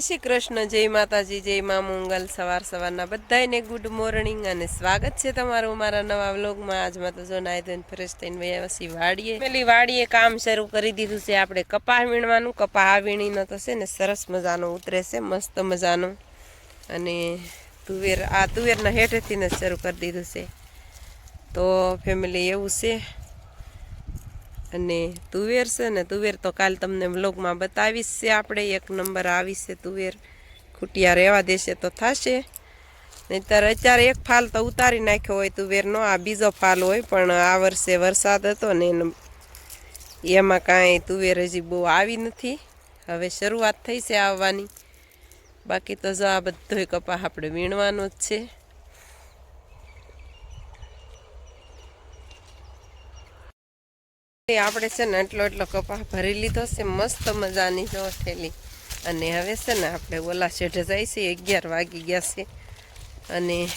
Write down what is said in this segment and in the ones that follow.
શ્રી કૃષ્ણ, જય માતાજી, જય મા મંગલ. સવાર સવારના બધાને ગુડ મોર્નિંગ અને સ્વાગત છે તમારું મારા નવા વ્લોગમાં. આજમાં તો જો નાય ધોઈને ફ્રેશ થઈને વયા વાડીએ. પેલી વાડીએ કામ શરૂ કરી દીધું છે આપણે કપા વીણવાનું. કપાહ વીણીનો તો છે ને સરસ મજાનો ઉતરે છે, મસ્ત મજાનો. અને તુવેર, આ તુવેરના હેઠેથી ને શરૂ કરી દીધું છે. તો ફેમિલી એવું છે. અને તુવેર છે ને, તુવેર તો કાલ તમને વ્લોગમાં બતાવીશ છે આપણે. એક નંબર આવી છે તુવેર. ખૂટિયા રહેવા દેશે તો થશે. નહીતર અત્યારે એક ફાલ તો ઉતારી નાખ્યો હોય તુવેરનો. આ બીજો ફાલ હોય, પણ આ વર્ષે વરસાદ હતો ને એમાં કાંઈ તુવેર હજી બહુ આવી નથી. હવે શરૂઆત થઈ છે આવવાની. બાકી તો જો આ બધોય કપા આપણે વીણવાનો જ છે. આપણે છે ને એટલો એટલો કપા ભરી લીધો છે, મસ્ત મજાની જો થેલી. અને હવે છે ને આપણે ઓલા શેઠે જાય છે, અગિયાર વાગી ગયા છે. અને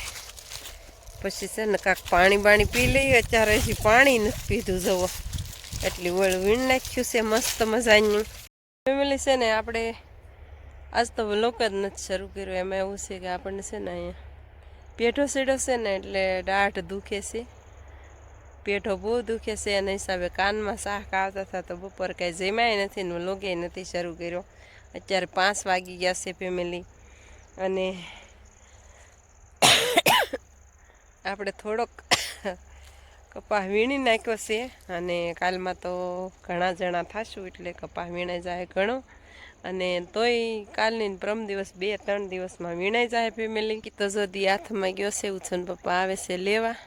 પછી છે ને કાંક પાણી બાણી પી લઈએ, અત્યારે હજી પાણી નથી પીધું જવો એટલી વળ વીણ નાખ્યું છે, મસ્ત મજાનું. ફેમિલી છે ને આપણે આજ તો લોકો જ નથી શરૂ કર્યું, એમાં એવું છે કે આપણને છે ને અહીંયા પેઠો સેડો છે ને એટલે દાઢ દુખે છે. પેઠો બહુ દુખે છે, એના હિસાબે કાનમાં શાક આવતા હતા તો બપોર કાંઈ જમાય નથી ને લોગે નથી શરૂ કર્યો. અત્યારે પાંચ વાગી ગયા છે ફેમિલી અને આપણે થોડોક કપાસ વીણી નાખ્યો છે અને કાલમાં તો ઘણા જણા થશું એટલે કપાસ વીણાઈ જાય ઘણો. અને તોય કાલની પ્રમ દિવસ બે ત્રણ દિવસમાં વીણાઈ જાય ફેમિલી તો જોદી હાથમાં ગયો છે, ઉછન પપ્પા આવે છે લેવા.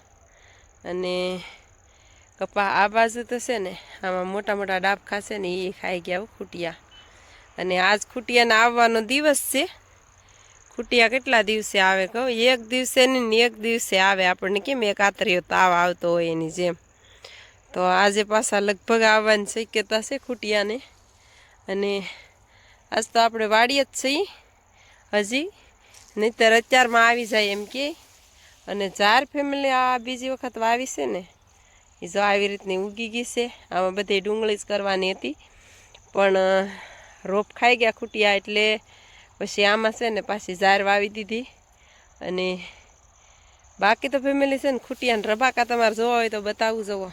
અને કપા આ બાજુ તો છે ને, આમાં મોટા મોટા ડાબ ખાશે ને એ ખાઈ ગયા ખૂટિયા. અને આજ ખૂટિયાને આવવાનો દિવસ છે. ખૂટિયા કેટલા દિવસે આવે કહું? એક દિવસે ને એક દિવસે આવે આપણને કેમ? એક આતરીયો તાવ આવતો હોય એની જેમ. તો આજે પાછા લગભગ આવવાની શક્યતા છે ખૂટિયાને. અને આજ તો આપણે વાડીએ જ છીએ હજી. નહીંતર અત્યારમાં આવી જાય એમ કે. અને ચાર ફેમિલી આ બીજી વખત વાવી છે ને. એ જો આવી રીતની ઉગી ગઈ છે. આમાં બધી ડુંગળી જ કરવાની હતી. પણ રોપ ખાઈ ગયા ખૂટ્યા એટલે પછી આમાં છે ને પાછી ઝાર વાવી દીધી. અને બાકી તો ફેમિલી છે ને ખૂટિયાને રબાકા તમારે જોવા હોય તો બતાવું જુઓ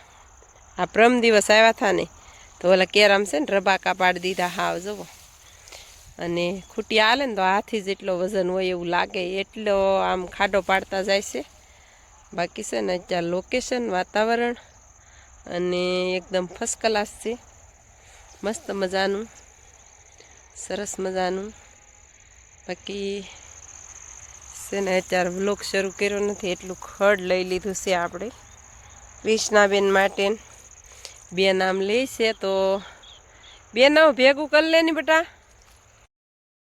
આ પ્રમ દિવસ આવ્યા હતા ને, તો ઓલા કેરામ છે ને રબાકા પાડી દીધા હાવ જુઓ અને ખૂટિયા હાલે ને તો હાથી જેટલો વજન હોય એવું લાગે, એટલો આમ ખાડો પાડતા જાય છે. બાકી છે ને અત્યારે લોકેશન વાતાવરણ અને એકદમ ફર્સ્ટ ક્લાસ છે. મસ્ત મજાનું. સરસ મજાનું. બાકી છે ને અત્યારે બ્લોક શરૂ કર્યો નથી, એટલું ખડ લઈ લીધું છે આપણે. કૃષ્ણાબેન માટે. બે નામ લે છે તો બે નામ ભેગું કરી લે ને બેટા.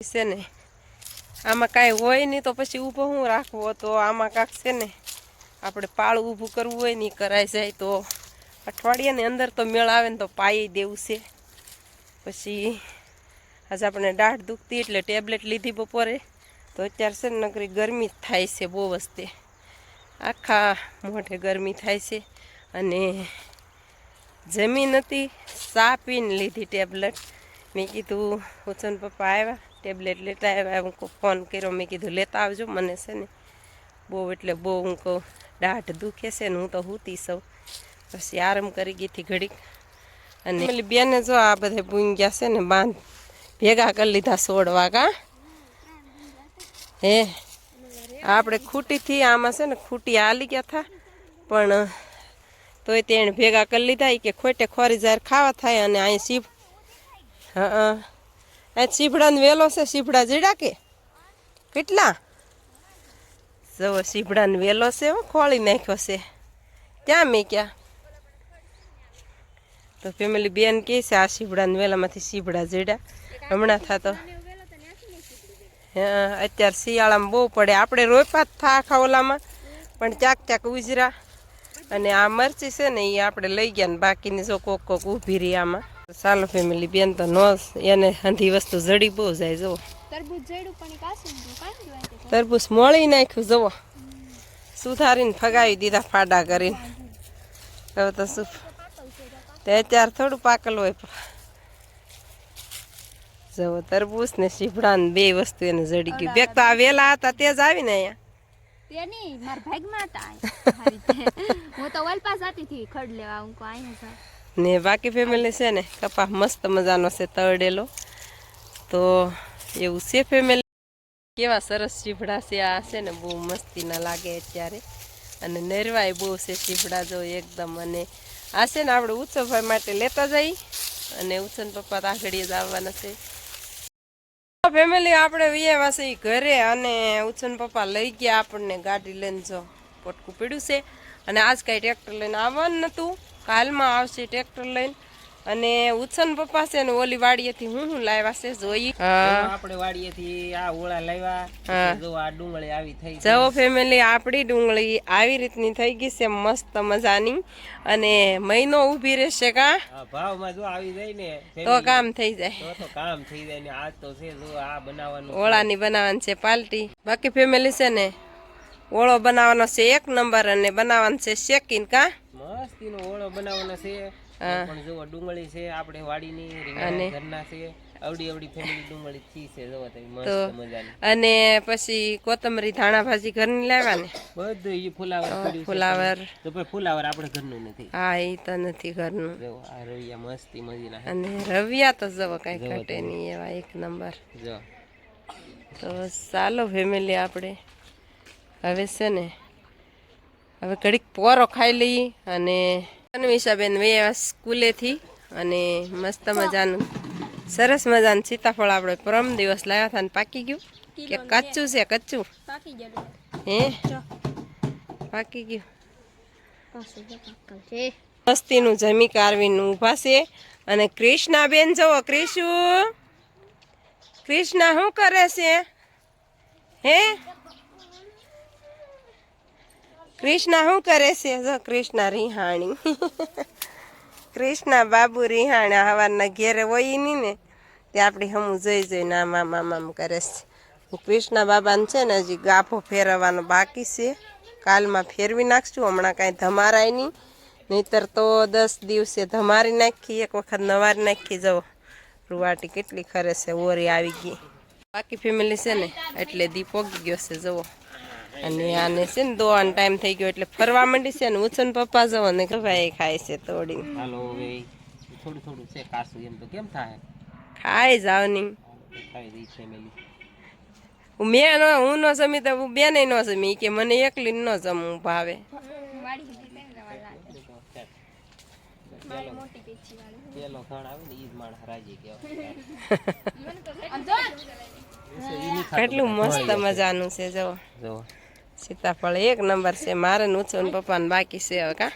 છે ને આમાં કાંઈ હોય નહીં તો પછી ઊભો હું રાખવો, તો આમાં કાંક છે ને આપણે પાળું ઊભું કરવું હોય ને ઈ કરાઈ જાય તો. અઠવાડિયાની અંદર તો મેળ આવે ને તો પાઈ દેવું છે. પછી આજે આપણે દાઢ દુખતી એટલે ટેબ્લેટ લીધી બપોરે. તો અત્યારે છે નકરી ગરમી થાય છે બહુ વસ્તે આખા મોઢે ગરમી થાય છે. અને જમીન હતી, ચા પીને લીધી ટેબ્લેટ. મેં કીધું ઉચન પપ્પા આવ્યા, ટેબ્લેટ લેતા આવ્યા. હું ફોન કર્યો, મેં કીધું, લેતા આવજો મને છે ને. બહુ એટલે બહુ હું કહું, દાઢ દુખે છે ને હું તો હૂતી સૌ. પછી આરામ કરી ગઈ હતી ઘડીક. અને પેલી બેને જો આ બધે ભૂંગ્યા છે ને બાંધ ભેગા કરી લીધા સોળ વાગા. હે, આપણે ખૂટીથી આમાં છે ને ખૂટી હાલી ગયા હતા પણ તોય તેણે ભેગા કરી લીધા કે ખોટે ખોરી જાર ખાવા થાય અને અહીં સીપ હા અહીં સીભડાનો વેલો છે સીભડા જીડા કે? કેટલા? જવો સીભડાનો વેલો છે ખોળી નાખ્યો છે. ક્યાં મેં ક્યાં તો ફેમિલી બેન કહે છે આ સીભડાના વેલામાંથી સીભડા જડ્યા. હમણાં થતો હા અત્યારે શિયાળામાં બહુ પડે. આપણે રોપા જ થા આખા ઓલામાં પણ ચાક ચાક ઉજરા. અને આ મરચી છે ને એ આપણે લઈ ગયા ને બાકીની જો કોક કોક ઊભી રહી આમાં. ચાલો ફેમિલી બેન તો નો એને હંધી વસ્તુ જડી બહુ જાય જુઓ. તે. તરબૂચ મળી નાખ્યું જુઓ. સુધારીને ફગાવી દીધા ફાડા કરીને. હવે તો શું તે અત્યારે થોડું પાકલ હોય જવો તરબૂચ ને શીભડા ને બે વસ્તુ એને જડી ગયું બેગ તો આ વેલા હતા તે જ આવીને અહીંયા. તે મારા ભાગમાં હતા હું તો વલપા જતી હતી ખડ લેવા હું અહીંયા ને બાકી ફેમિલી છે ને કપા મસ્ત મજાનો છે તળેલો. તો એવું છે ફેમિલી કેવા સરસ સીભડા છે આ છે ને બહુ મસ્તીના લાગે અત્યારે. અને નરવાય બહુ છે સીભડા જો એકદમ અને આ છે ને આપણે ઉત્સવભાઈ માટે લેતા જઈ અને ઉત્સવ પપ્પા તો જ આવવાના છે. ફેમિલી આપણે વિયેવા છે ઘરે અને ઉત્સન પપ્પા લઈ ગયા આપણને ગાડી લઈને જો પોટકું પીડ્યું છે. અને આજ કાંઈ ટ્રેક્ટર લઈને આવવાનું નહોતું કાલમાં આવશે ટ્રેક્ટર લઈને. અને ઉત્સન પપ્પા છે ને ઓલી વાડીએથી હું હું લાવ્યા છે જોઈ. આપણે વાડીએથી આ ઓળા લાવ્યા. જો આ ડુંગળી આવી થઈ જવો ફેમિલી આપણી ડુંગળી આવી રીતની થઈ ગઈ છે મસ્ત મજાની. અને મહિનો ઊભી રહેશે કા? ભાવમાં જો આવી જાય ને તો કામ થઈ જાય. તો તો કામ થઈ જાય ને આજ તો છે જો આ બનાવવાનું ઓળાની બનાવવાની છે પાલટી. બાકી ફેમિલી છે ને ઓળો બનાવવાનો છે એક નંબર અને બનાવવાનો છે શેકીન કા? મસ્તીનો ઓળો બનાવવાનો છે. પણ જો ડુંગળી છે આપણે વાડીની? રીંગણા ઘરના છે અવડી અવડી ફેમિલી ડુંગળી થી છે જો મસ્ત મજાની. અને પછી કોથમરી ધાણા ભાજી ઘરની લાવ્યા ને? બધું ઈ ફુલાવર ફુલાવર. તો પણ ફુલાવર આપણે ઘરનું નથી. હા એ તો નથી ઘરનું. જો આ રવિયા મસ્તી મજીના. અને રવિયા તો જવો કઈ ઘટે નહીં એવા એક નંબર. જો તો ચાલો ફેમિલી આપણે. હવે છે ને હવે ઘડીક પોરો ખાઈ લઈએ અને અન્વિષાબેન વયા સ્કૂલેથી અને મસ્ત મજાનું સરસ મજાનું સીતાફળ આપણે પરમ દિવસ લાવ્યા હતા ને પાકી ગયું. કે કચ્ચું છે કચ્ચું હે? પાકી ગયું. મસ્તીનું જમી કારવીને ઊભા છે. અને કૃષ્ણાબેન જુઓ ક્રિશુ કૃષ્ણા શું કરે છે? હે? કૃષ્ણા શું કરે છે? જો કૃષ્ણા રિહાણી. કૃષ્ણા બાબુ રિહાણા હવારના ઘેરે હોય નહીં ને તે આપણી હમું જોઈ જોઈને આમ આમ કરે છે. કૃષ્ણા બાબાને છે ને હજી ગાફો ફેરવવાનો બાકી છે. કાલમાં ફેરવી નાખશું, હમણાં કાંઈ ધમારાય નહીં. નહીતર તો દસ દિવસે ધમારી નાખી એક વખત નવારી નાખી જવો રૂવાટી કેટલી ખરે છે, ઓરી આવી ગઈ. બાકી ફેમિલી છે ને, એટલે દીપ પોગી ગયો છે, જુઓ. અને આને છે ને દોવાનો ટાઈમ થઈ ગયો એટલે ફરવા માંડી છે ને ઉછન પપ્પા જવો ને ભાઈ ખાય છે તોડી હાલો થોડું થોડું છે કાસું એમ તો કેમ થાય? ખાઈ જાવની. ખાઈ દઈ ફેમિલી મેં ન હું ન જમી તો બેને ન જમી કે મને એકલી ન જમવું ભાવે. પેલો ખણ આવે ને કેટલું મસ્ત મજાનું છે જો જો સીતાફળ એક નંબર છે. મારે ને ઉછન પપ્પાને બાકી છે હવે કા?